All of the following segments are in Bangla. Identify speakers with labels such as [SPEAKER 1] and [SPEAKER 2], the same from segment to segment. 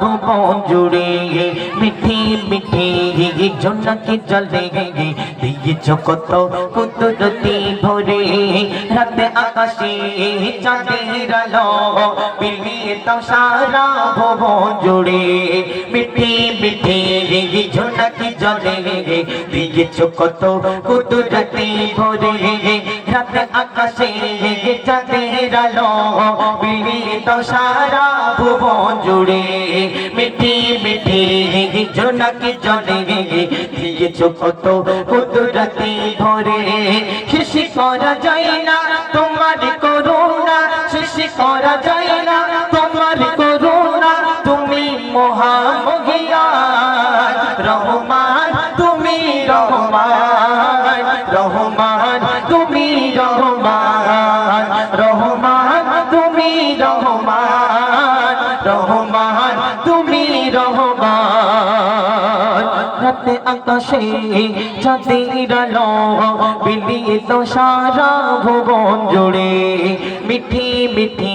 [SPEAKER 1] ভুবন জুড়ে মিঠি মিঠি জোনাকি জলে দিয়েছ কত কুদরতি ভরে, রাতে আকাশে চাঁদের আলো বিলিয়ে দাও সারা ভুবন জুড়ে, মিঠি মিঠি জোনাকি জলে দিয়েছ কত কুদরতি ভরে, রাতে আকাশে চাঁদের আলো বিলিয়ে দাও সারা ভুবন জুড়ে। মিঠি মিঠি জোনাকি জলে দিয়েছ কত কুদরতি ভরে। শেষ করা যায় না তোমার করুণা। শেষ করা যায় না তোমার করুণা। তুমি মহামহিয়ান রহমান, তুমি রহমান। রহমান, তুমি রহমান। রহমান তুমি রহমান রহমান, তুমি রহমান। রাতে আকাশে চাঁদের আলো বিলিয়ে তো সারা ভুবন জুড়ে। মিঠি মিঠি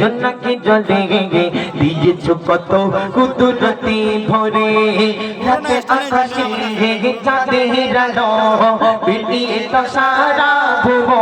[SPEAKER 1] জন্নাকি জলে দিয়েছ কত কুদরতি ভরে। রাতে আকাশে চাঁদের আলো বিলিয়ে তো সারা ভুবন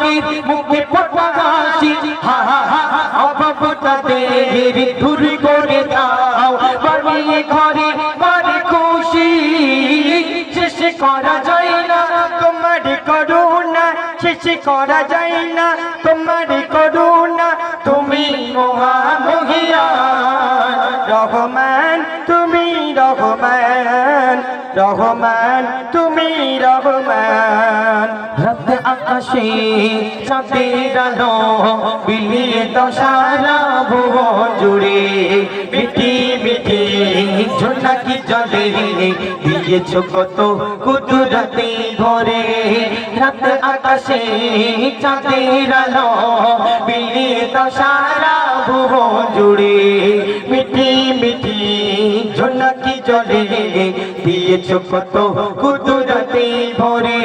[SPEAKER 1] কৃষকের মুখে পটা হাসি হা হা হা অভাব তাদের দূর করে দাও। বাড়িয়ে ঘরে ঘরে খুশি। শেষ করা যায় না
[SPEAKER 2] তোমার করুণা। শেষ করা যায় না তোমার করুণা। তুমি মহামহিয়ান, রহমান, তুমি রহমান রহমান, তুমি রহমান।
[SPEAKER 1] আকাশে চাঁদের আলো বিলিয়ে দশারা ভুবন জুড়ে। মিটি মিটি ঝোনাকি জলে দিয়েছ কত কুদরতি ভরে। রাত আকাশে চাঁদের আলো বিলিয়ে দশারা ভুবন জুড়ে। মিটি মিটি ঝোনাকি জলে দিয়েছ কত কুদরতি ভরে।